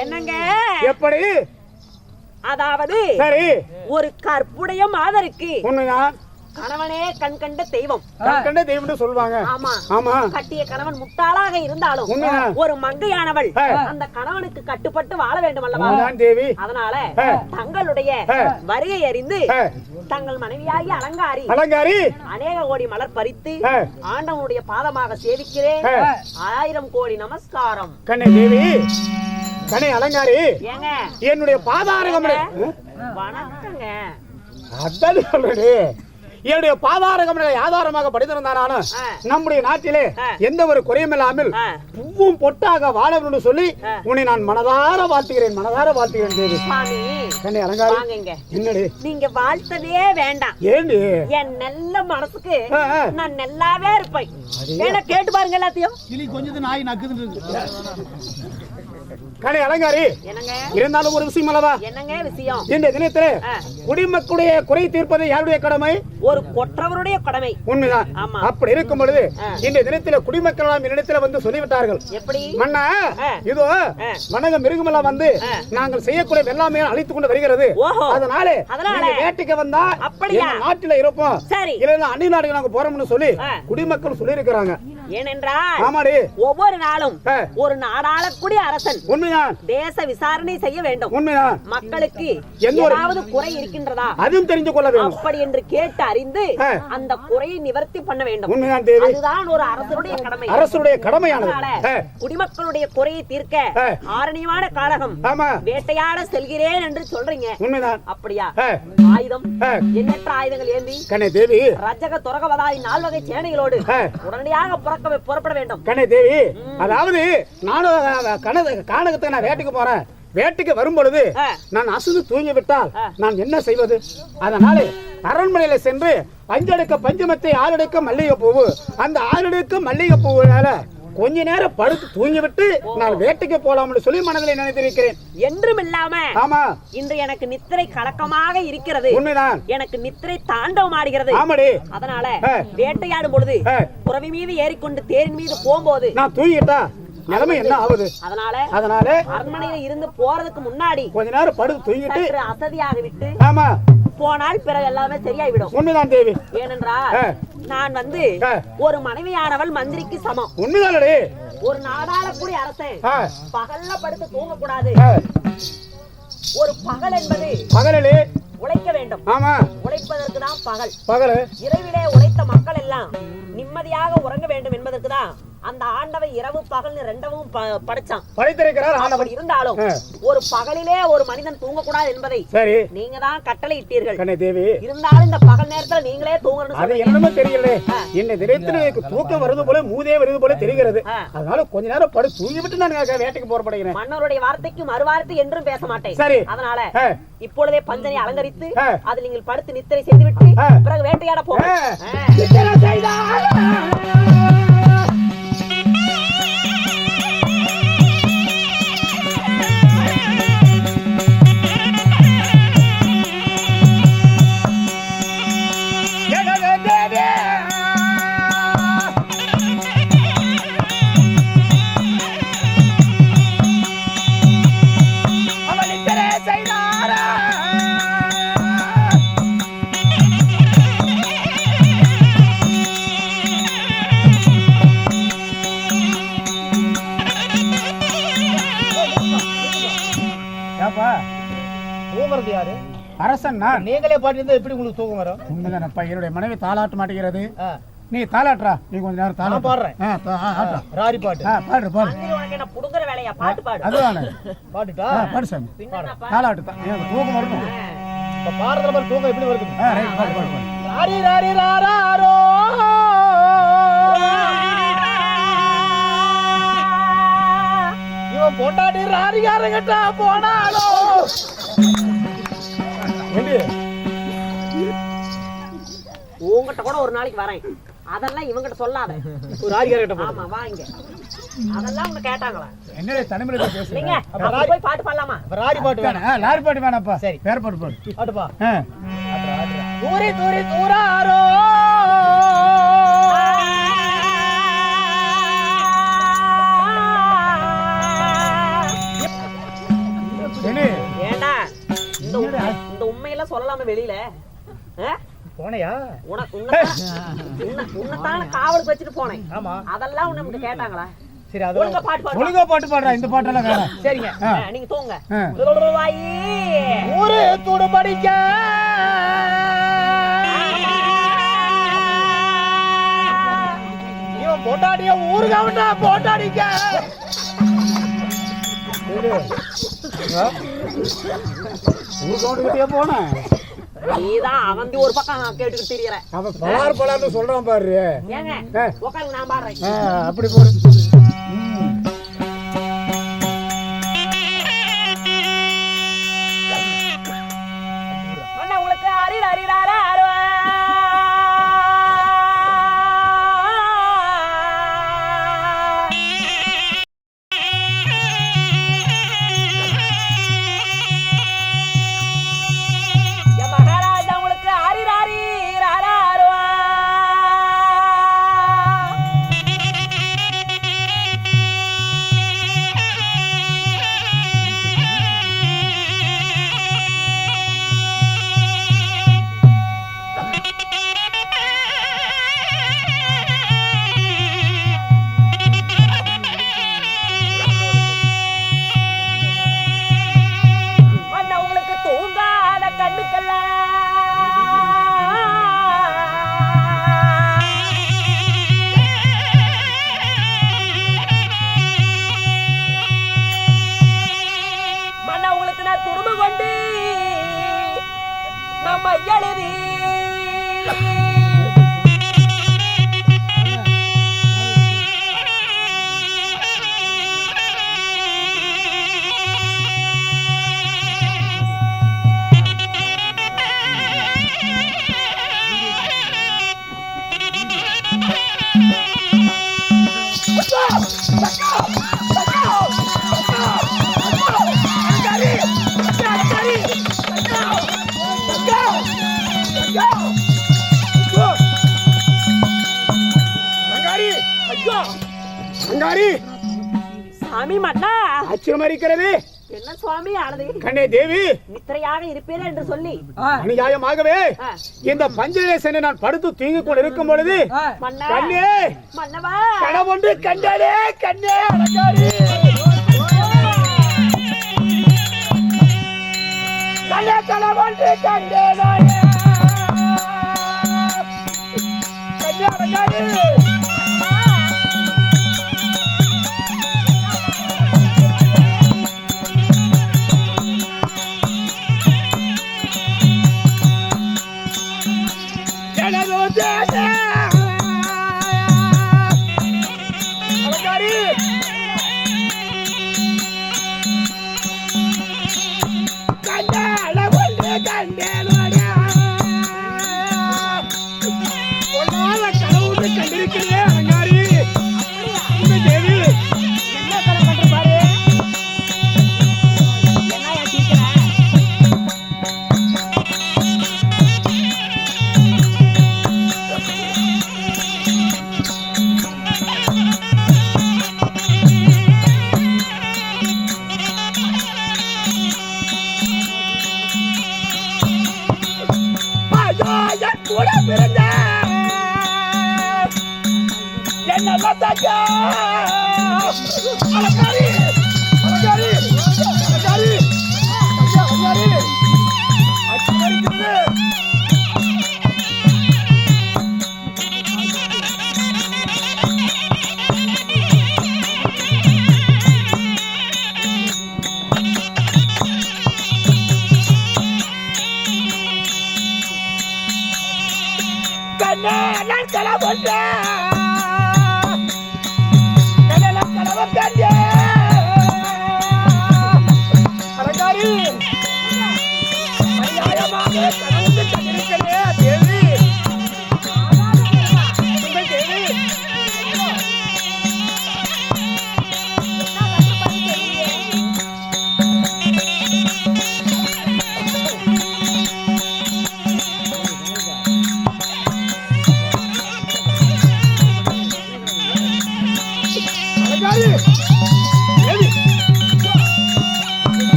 என்னங்க? எப்படி? அதாவது சரி. ஒரு கற்புடைய மாதருக்கு உண்மைதான் கணவனே கண் கண்ட தெய்வம். கண் கண்ட தெய்வம்னு சொல்லுவாங்க. ஆமா. ஆமா. கட்டிய கணவன் முட்டாளாக இருந்தாலும். ஒரு மங்கையானவள். அந்த கணவனுக்கு கட்டுப்பட்டு வாழ வேண்டும் அல்லவா? தேவி. அதனால. தங்களுடைய. வருகை அறிந்து. தங்கள் மனைவியாகி அலங்காரி அலங்காரி. அநேக கோடி மலர் பறித்து. ஆண்டவனுடைய பாதமாக சேவிக்கிறேன். ஆயிரம் கோடி நமஸ்காரம். கண்ணே தேவி. கண்ணே அலங்காரி. ஏங்க. என்னுடைய பாதாரகம் அதான் சொல்றேன். என்னுடைய பாதாரகம் ஆதாரமாக படித்திருந்தாரான. நம்முடைய நாட்டிலே. எந்த ஒரு குறையும் இல்லாமல். பூவும் பொட்டாக வாழ வேண்டும் என்று சொல்லி. உன்னை நான் மனதார வாழ்த்துகிறேன் மனதார வாழ்த்துகிறேன் தேவி. கண்ணே அலங்காரி. வாங்க இங்க என்னடி? நீங்க வாழ்த்ததே வேண்டாம். ஏண்டி? என் நல்ல மனசுக்கு. நான் நல்லாவே இருப்பேன். கேட்டு பாருங்க எல்லாத்தையும். கிளி கொஞ்சது நாய் நக்குதுன்னு கண்ணே அலங்காரி என்னங்க இருந்தாலும் ஒரு விஷயம் அல்லவா என்னங்க விஷயம் இந்த தினத்திலே. குடிமக்களுடைய குறை தீர்ப்பது யாருடைய கடமை ஒரு கொற்றவருடைய கடமை உண்மைதான். அப்படி இருக்கும் பொழுது. இந்த தினத்தில குடிமக்கள் எல்லாம் என்னிடத்துல வந்து சொல்லிவிட்டார்கள் எப்படி மன்னா. இதோ. வணங்க மிருகமெல்லாம் வந்து. நாங்கள் செய்யக்கூடிய எல்லாமே அழித்துக் கொண்டு வருகிறது. அதனால வேட்டைக்கு வந்தா அப்படியா? நாட்டுல இருப்போம் சரி இல்லைன்னா அந்நிய நாடுக்கு நாங்க போறோம்னு சொல்லி. குடிமக்கள் சொல்லி இருக்கிறாங்க ஏனென்றால் ஆமாடி. ஒவ்வொரு நாளும். ஒரு நாடாளக்கூடிய அரசன் உண்மைதான். தேச விசாரணை செய்ய வேண்டும். உண்மைதான். மக்களுக்கு ஏதாவது குறை இருக்கின்றதா? அதுவும் தெரிஞ்சு கொள்ள வேணும் அப்படி என்று கேட்டு அறிந்து. அந்த குறையை நிவர்த்தி பண்ண வேண்டும். உண்மைதான் தேவி. அதுதான் ஒரு அரசனுடைய கடமை. அரசுடைய கடமையானது. குடிமக்களுடைய குறையை தீர்க்க. ஆரணியமான காரகம் ஆமா. வேட்டையாட செல்கிறேன் என்று சொல்றீங்க. உண்மைதான். அப்படியா. ஆயுதம். எண்ணற்ற ஆயுதங்கள் ஏந்தி கண்ணே தேவி. ரஜக துறகவதாய் நால்வகை சேனைகளோடு. உடனடியாக புறக்க புறப்பட வேண்டும். கண்ணே தேவி அதாவது நானும் கணக்கு காணகத்துக்கு நான் வேட்டைக்கு போறேன். வேட்டைக்கு வரும் பொழுது. நான் அசந்து தூங்கி விட்டால். நான் என்ன செய்வது? அதனால அரண்மனையில சென்று அஞ்சடுக்க பஞ்சமத்தை ஆறடுக்க மல்லிகை பூவு அந்த ஆறடுக்க மல்லிகை பூவுனால கொஞ்ச நேரம் படுத்து தூங்கி விட்டு நான் வேட்டைக்கு போலாம்னு சொல்லி மனதில் நினைத்திருக்கிறேன். என்றும் இல்லாம ஆமா. இன்று எனக்கு நித்திரை கலக்கமாக இருக்கிறது. உண்மைதான். எனக்கு நித்திரை தாண்டவம் ஆடுகிறது. ஆமாடி. அதனால. வேட்டையாடும் பொழுது. புறவி மீது ஏறிக்கொண்டு தேரின் மீது போகும்போது நான் தூங்கிட்டா நிலைமை என்ன ஆகுது? அதனால அதனால அரண்மனையில இருந்து போறதுக்கு முன்னாடி கொஞ்ச நேரம் படுத்து தூங்கிட்டு அசதியாக விட்டு ஆமா. போனால் பிறகு எல்லாமே சரியாய்விடும். உண்மைதான் தேவி. ஏனென்றால். நான் வந்து. ஒரு மனைவியானவள் மந்திரிக்கு சமம். உண்மைதானடி? ஒரு நாடாளக்கூடிய அரசன். பகல்ல படுத்து தூங்க கூடாது. ஒரு பகல் என்பது பகலிலே உழைக்க வேண்டும். ஆமா. உழைப்பதற்கு தான் பகல். பகல். இரவிலே உழைத்த மக்கள் எல்லாம் நிம்மதியாக உறங்க வேண்டும் என்பதற்கு தான் அந்த ஆண்டவை இரவு பகல்னு ரெண்டவும் ப- படைச்சான் படைத்திருக்கிறார் ஆண்டவன் இருந்தாலும். ஒரு பகலிலே ஒரு மனிதன் தூங்கக்கூடாது என்பதை சரி நீங்க தான் கட்டளை இட்டீர்கள் கண்ணே தேவி இருந்தாலும் இந்த பகல் நேரத்துல நீங்களே தூங்கணும்னு அது என்னமோ தெரியல. இந்த தினத்துல எனக்கு தூக்கம் வருது போல மூதே வருது போல தெரிகிறது. அதனால கொஞ்ச நேரம் படு தூங்கி விட்டு நான் வேட்டைக்கு போறப்படுகிறேன் மன்னருடைய வார்த்தைக்கு மறுவார்த்தை என்றும் பேச மாட்டேன் சரி. அதனால. இப்பொழுதே பஞ்சனை அலங்கரித்து ஆ. அதில் நீங்கள் படுத்து நித்திரை செய்துவிட்டு. பிறகு வேட்டையாட போங்க நான் நீங்களே பாட்டிருந்தா எப்படி உங்களுக்கு தூக்கம் வரும்? உண்மைதானப்பா என்னுடைய மனைவி தாளாட்ட மாட்டேங்கிறது. நீ தாளாட்டுறா. நீ கொஞ்ச நேரம் நான் பாடுறேன். ராரி பாட்டு. ஆ, பாடு பாடு. என்ன புடுங்குற வேலையா? பாட்டு பாடு. அதுதானே. பாட்டுட்டா? ஆ, பாடு சாமி. தாளாட்டு தூக்கம் வரணும் இப்ப பாடுறதுல மாதிரி தூக்கம் எப்படி வருது? ரைட், பாடு பாடு பாடு. ராரி ராரி ராரோ இவன் பொண்டாட்டி ராரிகாரங்கிட்ட போனாலும் ஏண்டி? உங்ககிட்ட கூட ஒரு நாளைக்கு வரேன். அதெல்லாம் இவங்கிட்ட சொல்லாத. ஒரு போ ஆமா வாங்க அதெல்லாம் உங்க கேட்டாங்களா? என்னடி தனிமையில பேசுறீங்க அப்ப போய் பாட்டு பாடலாமா? அப்ப ராரி பாட்டு வேணும். லாரி பாட்டு வேணாப்பா சரி. வேற பாட்டு பாடு. பாட்டுப்பா ஆ. தூரி தூரி தூராரோ அவனையா உனக்கு உன்னைத்தான் உன்னை- காவலுக்கு வச்சுட்டு போனேன். ஆமா. அதெல்லாம் நமக்கு கேட்டாங்களா? சரி அது ஒழுங்கா பாட்டு பாடு ஒழுங்கா பாட்டு பாடுறா இந்த பாட்டெல்லாம் வேணாம். சரிங்க. நீங்க தூங்க. ஊரு துடு படிக்க. இவன் போட்டாடிய ஊருக்கு அவன்டா போனேன். நீதான் அவன் ஒரு பக்கம் கேட்டுக்கிட்டு திரியற அவன் பலார் பலார்னு சொல்றான் பாரு. ஏங்க. உட்காருங்க நான் பாடுறேன். அப்படி போடு. அங்காரி சாமி மன்னா. ஆச்சரியமா இருக்கிறது. என்ன சுவாமி ஆனது? கண்ணே தேவி. நித்திரையாக இருப்பீர்கள் என்று சொல்லி. அநியாயமாகவே இந்த பஞ்சதேசனை நான் படுத்து தூங்கிக் கொண்டு இருக்கும் பொழுது கண்ணே. மன்னவா. கணவொன்று கண்டாலே கண்ணே அலங்காரி. கண்ணே கணவொன்று கண்டே தங்கா.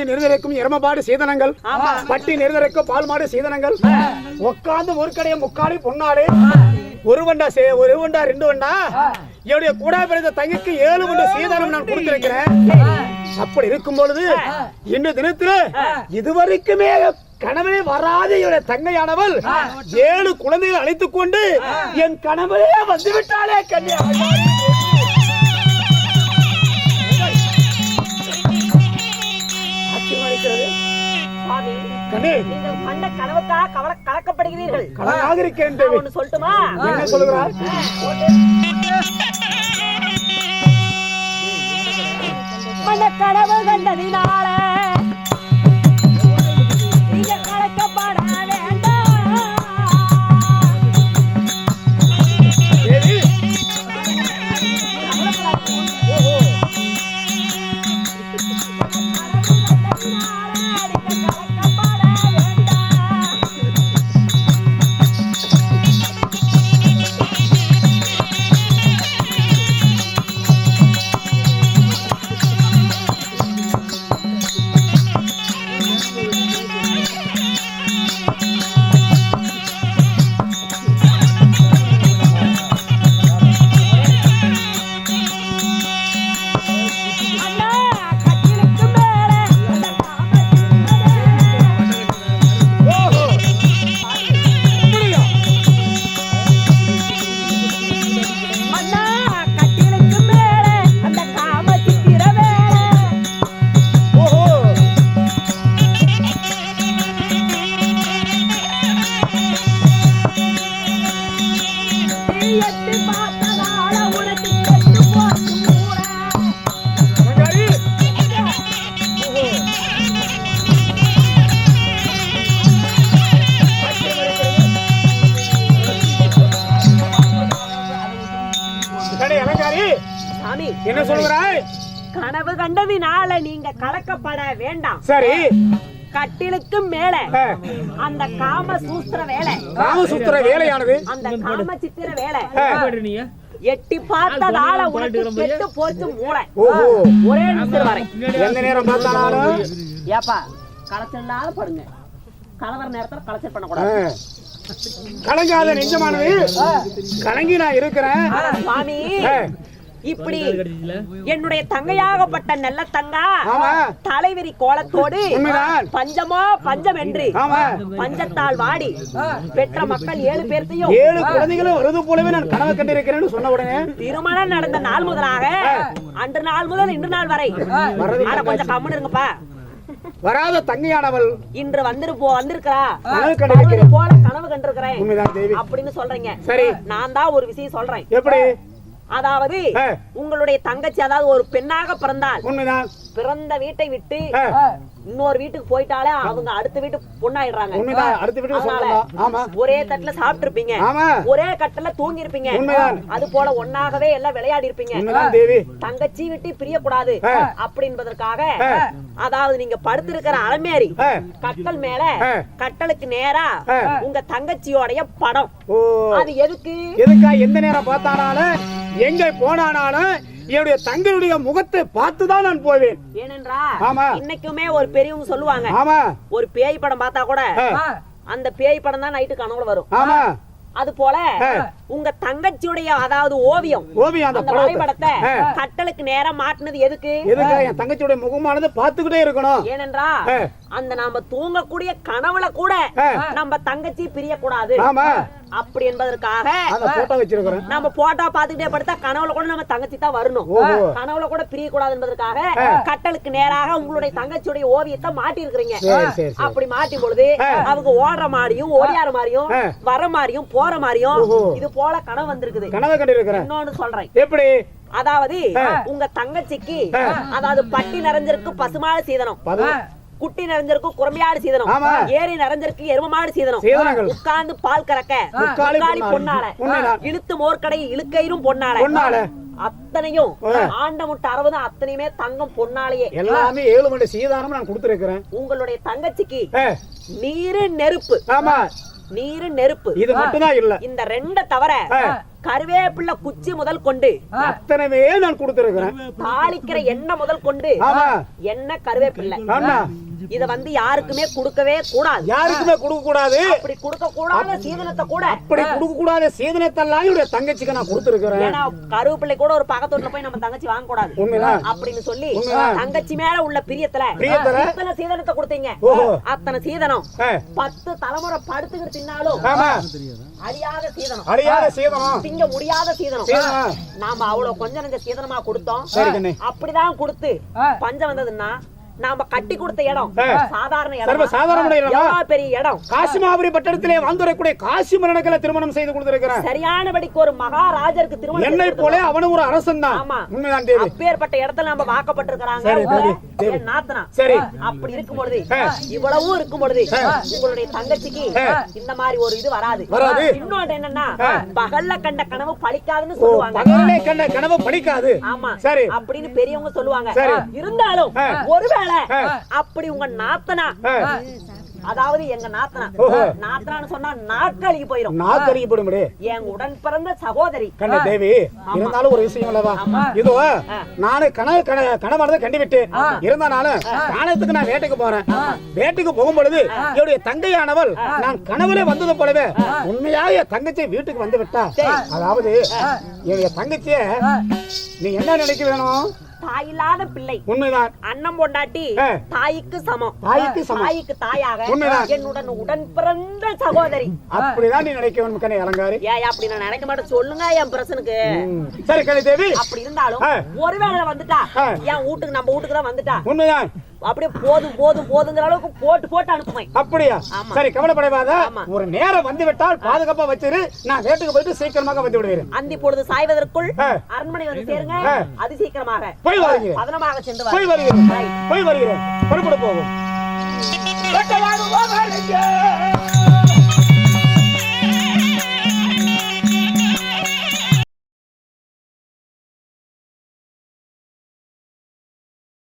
ஏரி நிறைந்திருக்கும் எருமபாடு சீதனங்கள். பட்டி நிறைந்திருக்கும் பால் மாடு சீதனங்கள் உட்கார்ந்து ஒரு கடையை முக்காடி பொன்னாடு ஒரு வண்டா சே ஒரு வண்டா ரெண்டு வண்டா? என்னுடைய கூட பிறந்த தங்கிக்கு ஏழு வண்டா சீதனம் நான் கொடுத்திருக்கிறேன். அப்படி இருக்கும் பொழுது இன்று தினத்துல இதுவரைக்குமே கணவனே வராத என்னுடைய தங்கையானவள் ஏழு குழந்தைகளை அழைத்துக் கொண்டு என் கணவரே வந்து விட்டாளே கன்யா நீங்கள் கண்ட கனவுக்காக கவலை கலக்கப்படுகிறீர்கள். சொல்லட்டுமா? என்ன சொல்லுகிறார்? கனவு கண்டதினால கனவு கண்டதினால நீங்க கலக்கப்பட வேண்டாம். சரி. கட்டிலுக்கு மேல அந்த காம சூஸ்திர வேலை. காமசூத்திர வேலையானது? அந்த காம சித்திர வேலை எட்டி பார்த்ததால உனக்கு கெட்டு போச்சு மூளை. ஒரே நிமிஷம் வரை எந்த நேரம் பார்த்தாலும்? ஏப்பா களைச்சல்னால படுங்க கலவர நேரத்துல களைச்சல் பண்ணக்கூடாது. கலங்காத நெஞ்சமானது? கலங்கி நான் இருக்கிறேன். சுவாமி. இப்படி என்னுடைய தங்கையாகப்பட்ட நல்ல தங்கா தலைவிரி கோலத்தோடு. பஞ்சமோ பஞ்சம் என்று பஞ்சத்தால் வாடி பெற்ற மக்கள் ஏழு பேர்த்தையும் ஏழு குழந்தைகளும் வருது போலவே நான் கனவு கண்டிருக்கிறேன்னு சொன்ன உடனே திருமணம் நடந்த நாள் முதலாக அன்று நாள் முதல் இன்று நாள் வரை. கொஞ்சம் கம்முன்னு இருங்கப்பா. வராத தங்கையானவள் இன்று வந்துரு போ வந்திருக்கிறா. கனவு கண்டிருக்கிறேன். போல கனவு கண்டிருக்கிறேன். அப்படின்னு சொல்றீங்க. சரி. நான் தான் ஒரு விஷயம் சொல்றேன். எப்படி? அதாவது. உங்களுடைய தங்கச்சி அதாவது ஒரு பெண்ணாக பிறந்தால் உண்மைதான் பிறந்த வீட்டை விட்டு இன்னொரு வீட்டுக்கு போயிட்டாலே அவங்க அடுத்த வீட்டு பொண்ணாயிடுறாங்க. அடுத்த வீட்டுக்கு ஒரே தட்டுல சாப்பிட்டு இருப்பீங்க ஒரே கட்டுல தூங்கி இருப்பீங்க. அது போல ஒன்னாகவே எல்லாம் விளையாடி இருப்பீங்க தங்கச்சி விட்டு பிரியக்கூடாது. அப்படின்பதற்காக. அதாவது நீங்க படுத்திருக்கிற அலமேரி கட்டல் மேல. கட்டலுக்கு நேரா. உங்க தங்கச்சியோடைய படம். அது எதுக்கு? எதுக்கா எந்த நேரம் பார்த்தானாலும் எங்க போனானாலும் என்னுடைய தங்களுடைய முகத்தை பார்த்து தான் நான் போவேன். ஏனென்றா ஆமா. இன்னைக்குமே ஒரு பெரியவங்க சொல்லுவாங்க. ஆமா. ஒரு பேய் படம் பார்த்தா கூட அந்த பேய் படம் தான் நைட்டு கனவுல வரும். ஆமா. அது போல. உங்க தங்கச்சியுடைய அதாவது ஓவியம் ஓவியம் அந்த அந்த படத்தை. வரைபடத்தை. கட்டலுக்கு நேரா மாட்டினது எதுக்கு? எதுக்கா? என் தங்கச்சியுடைய முகமானது பார்த்துக்கிட்டே இருக்கணும். ஏனென்றா. அந்த நாம தூங்கக்கூடிய கனவுல கூட. நம்ம தங்கச்சி பிரியக்கூடாது அப்படி என்பதற்காக நம்ம போட்டோ பாத்துக்கிட்டே படுத்தா கனவுல கூட நம்ம தங்கச்சி தான் வரணும். கனவுல கூட பிரியக்கூடாது என்பதற்காக. கட்டலுக்கு நேராக உங்களுடைய தங்கச்சியுடைய ஓவியத்தை மாட்டி இருக்கிறீங்க அப்படி மாட்டி பொழுது. அவங்க ஓடுற மாதிரியும் ஓடியார மாதிரியும். வர மாதிரியும் போற மாதிரியும். இது போல கனவு வந்திருக்குது கனவு கண்டிருக்கிறேன் இன்னொன்னு சொல்றேன் எப்படி அதாவது. உங்க தங்கச்சிக்கு. அதாவது பட்டி நிறைஞ்சிருக்கு பசுமாடு சீதனம் குட்டி நிறைஞ்சிருக்கு குரமையாடு சீதனம். ஏரி நிறைஞ்சிருக்கு எருமமாடு சீதனம். உட்கார்ந்து பால் கறக்க. முக்காலி பொன்னால. இழுத்து மோர்க்கடை இழுக்கயிரும் பொன்னால. அத்தனையும். ஆண்ட முட்டை அறுபது அத்தனையுமே தங்கம் பொன்னாலேயே எல்லாமே ஏழு மணி சீதானம் நான் கொடுத்துருக்கிறேன். உங்களுடைய தங்கச்சிக்கு நீரு நெருப்பு. ஆமா. நீரு நெருப்பு. இது மட்டும்தான் இல்ல. இந்த ரெண்ட தவிர. கருவேப்பிள்ளை குச்சி முதல் கொண்டு அத்தனவே நான் கொடுத்திருக்கிறேன். தாளிக்கிற எண்ணெய் முதல் கொண்டு எண்ணெய் கருவேப்பிள்ளை. இத வந்து யாருக்குமே கொடுக்கவே கூடாது. யாருக்குமே கொடுக்க கூடாது. அப்படி கொடுக்க கூடாத சீதனத்தை கூட. அப்படி கொடுக்க கூடாத சீதனத்தெல்லாம் என்னுடைய தங்கச்சிக்கு நான் கொடுத்திருக்கிறேன். ஏன்னா கருவேப்பிள்ளை கூட ஒரு பக்கத்தூர்ல போய் நம்ம தங்கச்சி வாங்க கூடாது அப்படின்னு சொல்லி. தங்கச்சி மேல உள்ள பிரியத்துல பிரியத்துல? எத்தனை சீதனத்தை கொடுத்தீங்க. அத்தனை சீதனம். பத்து தலைமுறை படுத்துக்கிட்டு தின்னாலும் ஆமா. அழியாத சீதனம். அழியாத சீதனம். திங்க முடியாத சீதனம். நாம அவ்வளவு கொஞ்சம் நெஞ்ச சீதனமா கொடுத்தோம். அப்படிதான் கொடுத்து பஞ்சம் வந்ததுன்னா நாம கட்டி கொடுத்த இடம். சாதாரண இடம் சாதாரண இடமா? பெரிய இடம் காசிமாபுரி பட்டணத்திலே வாழ்ந்துரைக்கூடிய காசி மரணக்களை திருமணம் செய்து கொடுத்திருக்கிறேன் சரியானபடிக்கு ஒரு மகாராஜருக்கு திருமணம் என்னை போல அவனும் ஒரு அரசன் தான். உண்மைதான் தேவி அப்பேற்பட்ட இடத்துல நம்ம வாக்கப்பட்டிருக்கிறாங்க சரி, நாத்தனா. அப்படி இருக்கும் பொழுது. இவ்வளவும் இருக்கும் பொழுது உங்களுடைய தங்கச்சிக்கு. இந்த மாதிரி ஒரு இது வராது வராது. இன்னொன்று என்னன்னா. பகல்ல கண்ட கனவு பழிக்காதுன்னு சொல்லுவாங்க பகலே கண்ட கனவு படிக்காது ஆமா சரி அப்படின்னு பெரியவங்க சொல்லுவாங்க. இருந்தாலும். ஒருவேளை ஆ. அப்படி உங்க நாத்தனா. அதாவது எங்க நாத்தனா. நாத்தனான்னு சொன்னா நாட்களுக்கு போயிரும். நாக்கறியப்படும்படி என் உடன் பிறந்த சகோதரி. கண்ண தேவி இருந்தாலும் ஒரு விஷயம் இல்லவா? இதோ நானு கனவு கன- கனவானதை கண்டுவிட்டேன் இருந்தாலும் காலத்துக்கு நான் வேட்டைக்கு போறேன். வேட்டைக்கு போகும் பொழுது என்னுடைய தங்கையானவள் நான் கனவுல வந்தது போலவே உண்மையா என் தங்கச்சி வீட்டுக்கு வந்து விட்டா. அதாவது என்னுடைய தங்கச்சிய நீ என்ன நினைக்க வேணும்? தாயில்லாத பிள்ளை உண்மைதான் அண்ணன் பொண்டாட்டி. தாய்க்கு சமம் தாய்க்கு சமம். தாய்க்கு தாயாக. என்னுடன் உடன் பிறந்த சகோதரி அப்படிதான் நீ நினைக்க வேணும் கண்ணே அலங்காரி ஏன் அப்படி நான் நினைக்க மாட்டேன் சொல்லுங்க என் பிரசனுக்கு. சரி கலை தேவி அப்படி இருந்தாலும். ஒருவேளை வந்துட்டா. என் வீட்டுக்கு நம்ம வீட்டுக்கு தான் வந்துட்டா உண்மைதான் அப்படியே போதும் போதும் போதுங்கிற அளவுக்கு போட்டு போட்டு அனுப்புவேன் அப்படியா. சரி கவலைப்படாத. ஒரு நேரம் வந்து விட்டால் பாதுகாப்பா வச்சிரு நான் வீட்டுக்கு போயிட்டு சீக்கிரமாக வந்து விடுவேன் அந்தி பொழுது சாய்வதற்குள். அரண்மனை வந்து சேருங்க. அதி சீக்கிரமாக போய் வருகிறேன் பதனமாக சென்று போய். வருகிறேன். போய் வருகிறேன் புறப்பட போகும்.